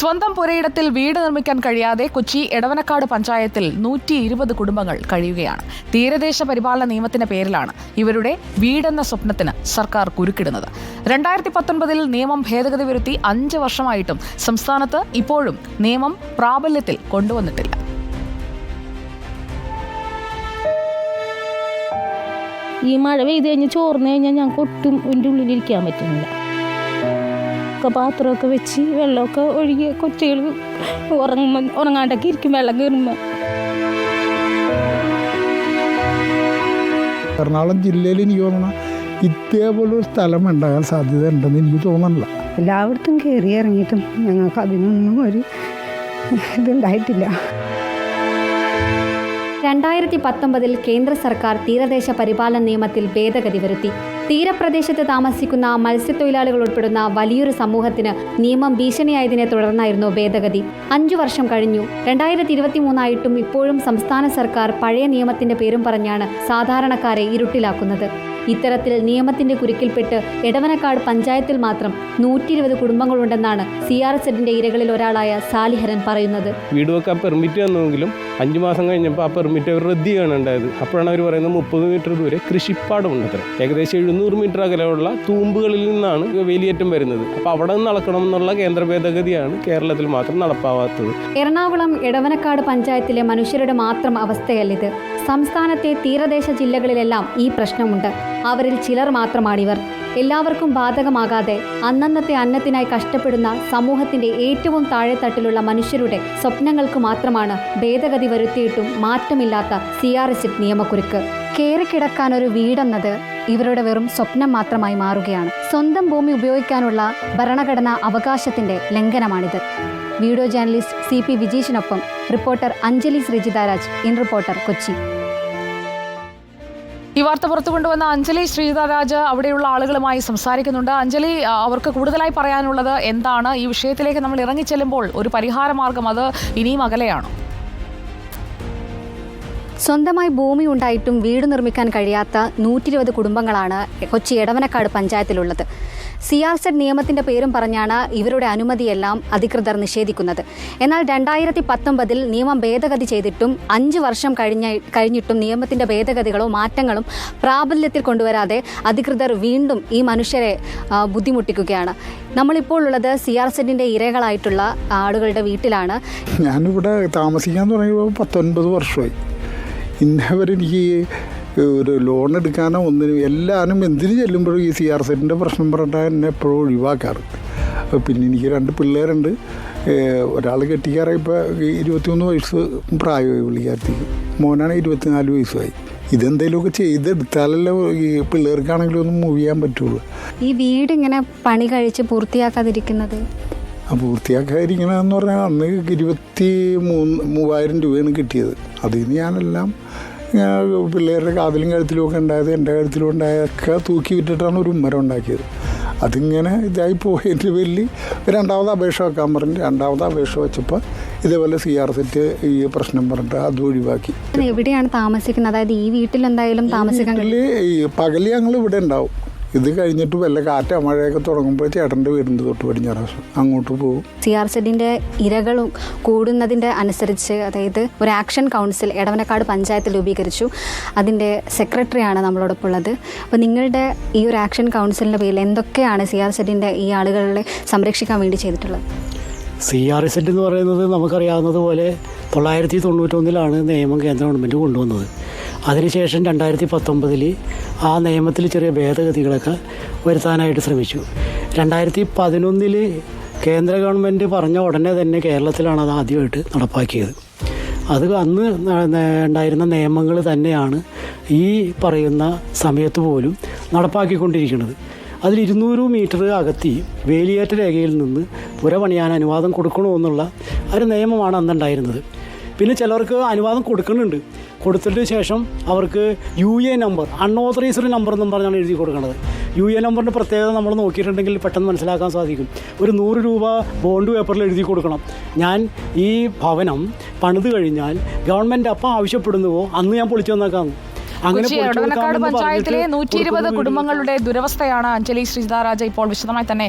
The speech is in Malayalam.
സ്വന്തം പുരയിടത്തിൽ വീട് നിർമ്മിക്കാൻ കഴിയാതെ കൊച്ചി എടവനക്കാട് പഞ്ചായത്തിൽ നൂറ്റി ഇരുപത് കുടുംബങ്ങൾ കഴിയുകയാണ്. തീരദേശ പരിപാലന നിയമത്തിന്റെ പേരിലാണ് ഇവരുടെ വീടെന്ന സ്വപ്നത്തിന് സർക്കാർ കുരുക്കിടുന്നത്. രണ്ടായിരത്തി പത്തൊൻപതിൽ നിയമം ഭേദഗതി വരുത്തി അഞ്ച് വർഷമായിട്ടും സംസ്ഥാനത്ത് ഇപ്പോഴും നിയമം പ്രാബല്യത്തിൽ കൊണ്ടുവന്നിട്ടില്ല. ഈ മഴ പെയ്ത് കഴിഞ്ഞ് ചോർന്നു കഴിഞ്ഞാൽ ഞങ്ങൾക്ക് ഒട്ടും എന്റെ ഉള്ളിലിരിക്കാൻ പറ്റുന്നില്ല. ഒക്കെ പാത്രമൊക്കെ വെച്ച് വെള്ളമൊക്കെ ഒഴുകി കുറ്റികൾ ഉറങ്ങുമ്പോൾ ഉറങ്ങാണ്ടൊക്കെ ഇരിക്കും വെള്ളം കയറുമ്പോൾ എറണാകുളം ജില്ലയിൽ എനിക്ക് തോന്നണം ഇതേപോലൊരു സ്ഥലം ഉണ്ടാകാൻ സാധ്യത ഉണ്ടെന്ന് എനിക്ക് തോന്നണില്ല. എല്ലായിടത്തും കയറി ഇറങ്ങിയിട്ടും ഞങ്ങൾക്ക് അതിനൊന്നും ഒരു ഇതുണ്ടായിട്ടില്ല. രണ്ടായിരത്തി പത്തൊമ്പതിൽ കേന്ദ്ര സർക്കാർ തീരദേശ പരിപാലന നിയമത്തിൽ ഭേദഗതി വരുത്തി. തീരപ്രദേശത്ത് താമസിക്കുന്ന മത്സ്യത്തൊഴിലാളികൾ ഉൾപ്പെടുന്ന വലിയൊരു സമൂഹത്തിന് നിയമം ഭീഷണിയായതിനെ തുടർന്നായിരുന്നു ഭേദഗതി. അഞ്ചു വർഷം കഴിഞ്ഞു. രണ്ടായിരത്തി ഇരുപത്തി മൂന്നായിട്ടും ഇപ്പോഴും സംസ്ഥാന സർക്കാർ പഴയ നിയമത്തിന്റെ പേരും പറഞ്ഞാണ് സാധാരണക്കാരെ ഇരുട്ടിലാക്കുന്നത്. ഇത്തരത്തിൽ നിയമത്തിന്റെ കുരുക്കിൽപ്പെട്ട് എടവനക്കാട് പഞ്ചായത്തിൽ മാത്രം നൂറ്റി ഇരുപത് കുടുംബങ്ങളുണ്ടെന്നാണ് സി ആർ എസ് എഡിന്റെ ഇരകളിൽ ഒരാളായ സാലിഹരൻ പറയുന്നത്. വീട് വെക്കാൻ പെർമിറ്റ് തന്നെങ്കിലും അഞ്ച് മാസം കഴിഞ്ഞപ്പോൾ ആ പെർമിറ്റ് അവർ റദ്ദ് ചെയ്യാണ് ഉണ്ടായത്. അപ്പോഴാണ് അവർ പറയുന്നത് മുപ്പത് മീറ്റർ ദൂരെ കൃഷിപ്പാടമുണ്ട് അത്ര ഏകദേശം എഴുന്നൂറ് മീറ്റർ അകലെയുള്ള തൂമ്പുകളിൽ നിന്നാണ് വേലിയേറ്റം വരുന്നത്. അപ്പോൾ അവിടെ നിന്ന് അളക്കണം എന്നുള്ള കേന്ദ്ര ഭേദഗതിയാണ് കേരളത്തിൽ മാത്രം നടപ്പാവാത്തത്. എറണാകുളം എടവനക്കാട് പഞ്ചായത്തിലെ മനുഷ്യരുടെ മാത്രം അവസ്ഥയല്ലിത്. സംസ്ഥാനത്തെ തീരദേശ ജില്ലകളിലെല്ലാം ഈ പ്രശ്നമുണ്ട്. അവരിൽ ചിലർ മാത്രമാണിവർ. എല്ലാവർക്കും ബാധകമാകാതെ അന്നന്നത്തെ അന്നത്തിനായി കഷ്ടപ്പെടുന്ന സമൂഹത്തിന്റെ ഏറ്റവും താഴെത്തട്ടിലുള്ള മനുഷ്യരുടെ സ്വപ്നങ്ങൾക്ക് മാത്രമാണ് ഭേദഗതി വരുത്തിയിട്ടും മാറ്റമില്ലാത്ത സി ആർ എസ് നിയമക്കുരുക്ക്. കയറിക്കിടക്കാൻ ഒരു വീടെന്നത് ഇവരുടെ വെറും സ്വപ്നം മാത്രമായി മാറുകയാണ്. സ്വന്തം ഭൂമി ഉപയോഗിക്കാനുള്ള ഭരണഘടനാ അവകാശത്തിന്റെ ലംഘനമാണിത്. Video journalist C P വിജീഷിനൊപ്പം reporter Anjali Sreejitharaj in reporter Kochi. ഈ വാർത്ത പുറത്തു കൊണ്ടുവന്ന അഞ്ജലി ശ്രീധരാജ് അവിടെയുള്ള ആളുകളുമായി സംസാരിക്കുന്നുണ്ട്. അഞ്ജലി അവർക്ക് കൂടുതലായി പറയാനുള്ളത് എന്താണ്? ഈ വിഷയത്തിലേക്ക് നമ്മൾ ഇറങ്ങിച്ചെല്ലുമ്പോൾ ഒരു പരിഹാര മാർഗം അത് ഇനിയും അകലെയാണോ? സ്വന്തമായി ഭൂമി ഉണ്ടായിട്ടും വീട് നിർമ്മിക്കാൻ കഴിയാത്ത നൂറ്റി ഇരുപത് കുടുംബങ്ങളാണ് കൊച്ചി എടവനക്കാട് പഞ്ചായത്തിലുള്ളത്. സി ആർ സെഡ് നിയമത്തിന്റെ പേരും പറഞ്ഞാണ് ഇവരുടെ അനുമതിയെല്ലാം അധികൃതർ നിഷേധിക്കുന്നത്. എന്നാൽ രണ്ടായിരത്തി പത്തൊമ്പതിൽ നിയമം ഭേദഗതി ചെയ്തിട്ടും അഞ്ച് വർഷം കഴിഞ്ഞ കഴിഞ്ഞിട്ടും നിയമത്തിന്റെ ഭേദഗതികളോ മാറ്റങ്ങളും പ്രാബല്യത്തിൽ കൊണ്ടുവരാതെ അധികൃതർ വീണ്ടും ഈ മനുഷ്യരെ ബുദ്ധിമുട്ടിക്കുകയാണ്. നമ്മളിപ്പോൾ ഉള്ളത് സി ആർ സെഡിന്റെ ഇരകളായിട്ടുള്ള ആളുകളുടെ വീട്ടിലാണ്. ഞാനിവിടെ താമസിക്കാൻ തുടങ്ങിയപ്പോൾ പത്തൊൻപത് വർഷമായി. ഇന്നവരെ എനിക്ക് ഒരു ലോൺ എടുക്കാനോ ഒന്നിനും എല്ലാവരും എന്തിനു ചെല്ലുമ്പോഴും ഈ സി ആർ സെറ്റിന്റെ പ്രശ്നം പറഞ്ഞാൽ എന്നെ എപ്പോഴും ഒഴിവാക്കാറ്. പിന്നെ എനിക്ക് രണ്ട് പിള്ളേരുണ്ട്. ഒരാൾ കെട്ടിക്കാറായി ഇപ്പോൾ ഇരുപത്തിമൂന്ന് വയസ്സ് പ്രായമായി പുള്ളിക്കാരത്തേക്ക് മോനാണ് ഇരുപത്തിനാല് വയസ്സായി. ഇതെന്തെങ്കിലുമൊക്കെ ചെയ്തെടുത്താലല്ലേ ഈ പിള്ളേർക്കാണെങ്കിലും ഒന്ന് മൂവ് ചെയ്യാൻ പറ്റുള്ളൂ. ഈ വീട് ഇങ്ങനെ പണി കഴിച്ച് പൂർത്തിയാക്കാതിരിക്കുന്നത്? ആ പൂർത്തിയാക്കാതിരിക്കണമെന്ന് പറഞ്ഞാൽ അന്ന് ഇരുപത്തി മൂന്ന് മൂവായിരം രൂപയാണ് കിട്ടിയത്. അതിൽ നിന്ന് ഞാനെല്ലാം പിള്ളേരുടെ കാതിലും കഴുത്തിലും ഒക്കെ ഉണ്ടായത് എന്റെ കഴുത്തിലും ഉണ്ടായതൊക്കെ തൂക്കി വിറ്റിട്ടാണ് ഒരു ഉമ്മരം ഉണ്ടാക്കിയത്. അതിങ്ങനെ ഇതായി പോയതിന്റെ വലിയ രണ്ടാമത് അപേക്ഷ വെക്കാൻ പറഞ്ഞു രണ്ടാമത് അപേക്ഷ വെച്ചപ്പോൾ ഇതേപോലെ സി ആർ സെറ്റ് ഈ പ്രശ്നം പറഞ്ഞിട്ട് അത് ഒഴിവാക്കി. എവിടെയാണ് താമസിക്കുന്നത്? അതായത് ഈ വീട്ടിൽ എന്തായാലും താമസിക്കാൻ പകൽ ഞങ്ങൾ ഇവിടെ ഉണ്ടാവും. ഇത് കഴിഞ്ഞിട്ട് വല്ല കാറ്റോ മഴയൊക്കെ തുടങ്ങുമ്പോൾ ചേട്ടന്റെ വീടിന്റെ തൊട്ട് പടിഞ്ഞാറ് വശം അങ്ങോട്ട് പോകും. സി ആർ സെഡിന്റെ ഇരകളും കൂടുന്നതിന്റെ അനുസരിച്ച് അതായത് ഒരു ആക്ഷൻ കൗൺസിൽ എടവനക്കാട് പഞ്ചായത്ത് രൂപീകരിച്ചു. അതിന്റെ സെക്രട്ടറിയാണ് നമ്മളോടൊപ്പം ഉള്ളത്. അപ്പോൾ നിങ്ങളുടെ ഈ ഒരു ആക്ഷൻ കൗൺസിലിന്റെ പേരിൽ എന്തൊക്കെയാണ് സി ആർ സെഡിന്റെ ഈ ആളുകളെ സംരക്ഷിക്കാൻ വേണ്ടി ചെയ്തിട്ടുള്ളത്? സി ആർ എസ് എന്ന് പറയുന്നത് നമുക്കറിയാവുന്നത് പോലെ തൊള്ളായിരത്തി തൊണ്ണൂറ്റൊന്നിലാണ് നിയമം കേന്ദ്ര ഗവൺമെന്റ് കൊണ്ടുവന്നത്. അതിനുശേഷം രണ്ടായിരത്തി പത്തൊമ്പതിൽ ആ നിയമത്തിൽ ചെറിയ ഭേദഗതികളൊക്കെ വരുത്താനായിട്ട് ശ്രമിച്ചു. രണ്ടായിരത്തി പതിനൊന്നിൽ കേന്ദ്ര ഗവൺമെന്റ് പറഞ്ഞ ഉടനെ തന്നെ കേരളത്തിലാണ് അത് ആദ്യമായിട്ട് നടപ്പാക്കിയത്. അത് അന്ന് ഉണ്ടായിരുന്ന നിയമങ്ങൾ തന്നെയാണ് ഈ പറയുന്ന സമയത്ത് പോലും നടപ്പാക്കിക്കൊണ്ടിരിക്കുന്നത്. അതിൽ ഇരുന്നൂറ് മീറ്റർ അകത്തി വേലിയേറ്റ രേഖയിൽ നിന്ന് പുര പണിയാൻ അനുവാദം കൊടുക്കണമെന്നുള്ള ഒരു നിയമമാണ് അന്നുണ്ടായിരുന്നത്. പിന്നെ ചിലർക്ക് അനുവാദം കൊടുക്കുന്നുണ്ട്. കൊടുത്തിട്ട് ശേഷം അവർക്ക് U A number unauthorized number എന്നും പറഞ്ഞാണ് എഴുതി കൊടുക്കുന്നത്. യു എ നമ്പറിന്റെ പ്രത്യേകത നമ്മൾ നോക്കിയിട്ടുണ്ടെങ്കിൽ പെട്ടെന്ന് മനസ്സിലാക്കാൻ സാധിക്കും. ഒരു നൂറ് രൂപ ബോണ്ട് പേപ്പറിൽ എഴുതി കൊടുക്കണം. ഞാൻ ഈ ഭവനം പണിത് കഴിഞ്ഞാൽ ഗവൺമെന്റ് അപ്പം ആവശ്യപ്പെടുന്നുവോ? അന്ന് ഞാൻ പൊളിച്ചു വന്നേക്കാം അങ്ങനെ പഞ്ചായത്തിലെ നൂറ്റി ഇരുപത് കുടുംബങ്ങളുടെ ദുരവസ്ഥയാണ് അഞ്ജലി ശ്രീതാരാജ ഇപ്പോൾ വിശദമായി തന്നെ